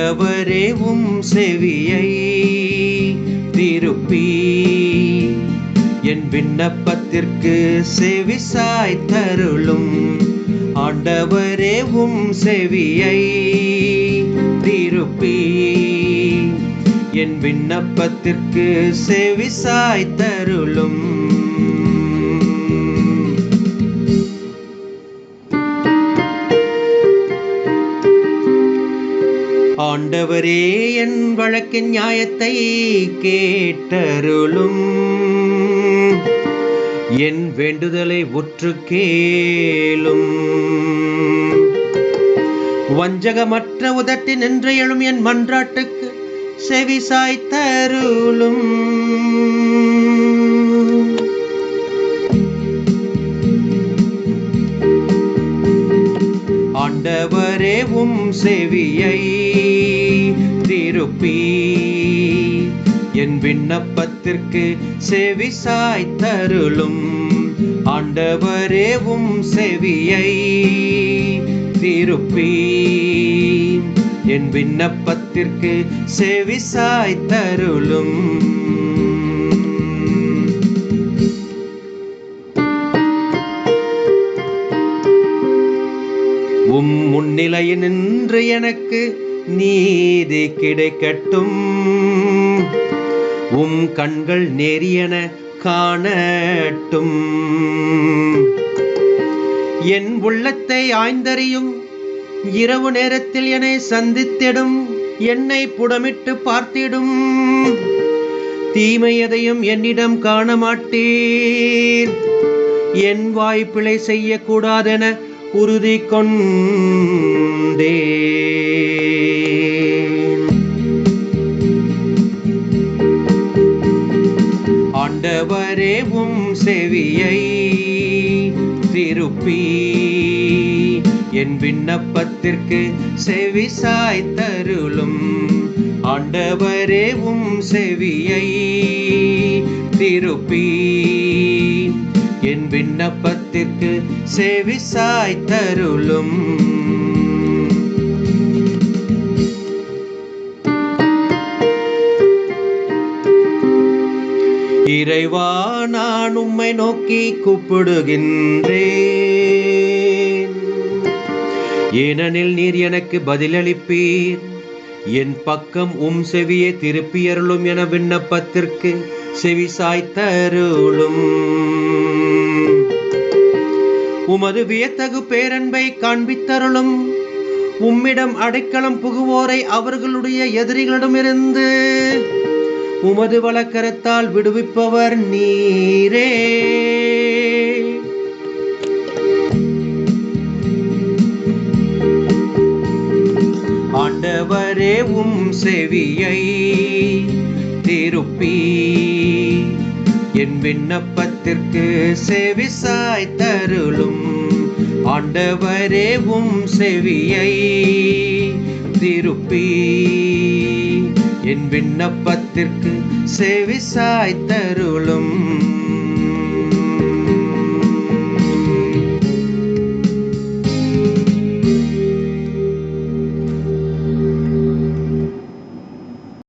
ஆண்டவரே உம் செவியை திருப்பி. என் விண்ணப்பத்திற்கு செவி சாய்த்தருளும். ஆண்டவரே உம் செவியை திருப்பி. என் விண்ணப்பத்திற்கு செவி சாய்த்தருளும். ஆண்டவரே என் வழக்கின் நியாயத்தை கேட்டருளும். என் வேண்டுதலை ஒற்று கேளும். வஞ்சகமற்ற உதட்டி நின்று எழும் என் மன்றாட்டுக்கு செவி சாய்த்தருளும். ஆண்டவரே உம் செவியை திருப்பி. என் விண்ணப்பத்திற்கு செவி சாய்த்தருளும். ஆண்டவரே உம் செவியை திருப்பி. என் விண்ணப்பத்திற்கு செவி சாய்த்தருளும். முன்னிலையில் நின்று எனக்கு நீதி கிடைக்கட்டும். உம் கண்கள் நெறியன காணட்டும். என் உள்ளத்தை ஆய்ந்தறியும் இரவு நேரத்தில் என்னை சந்தித்திடும் என்னை புடமிட்டு பார்த்திடும். தீமை எதையும் என்னிடம் காண மாட்டேன் என் வாய்ப்பிழை செய்யக்கூடாதென உறுதி கொண்டே ஆண்டவரே உம் செவியை திருப்பி என் விண்ணப்பத்திற்கு செவி சாய்த்தருளும். ஆண்டவரே உம் செவியை திருப்பி என் உலகத்திற்கு சேவிசாய் தருளும் இறைவா நான் உம்மை நோக்கி கூப்பிடுகின்றேன். ஏனெனில் நீர் எனக்கு பதிலளிப்பீர். என் பக்கம் உம் செவியை திருப்பியருளும் என விண்ணப்பத்திற்கு செவி சாய்த்தருளும். உமது வியத்தகு பேரன்பை காண்பித்தருளும். உம்மிடம் அடைக்கலம் புகுவோரை அவர்களுடைய எதிரிகளிடமிருந்து உமது வழக்கரத்தால் விடுவிப்பவர் நீரே. ஆண்டவரே உம் செவியை திருப்பி என் விண்ணப்பத்திற்கு செவிசாய் தருளும் ஆண்டவரே உம் செவியை திருப்பி. என் விண்ணப்பத்திற்கு செவி சாய்த்தருளும்.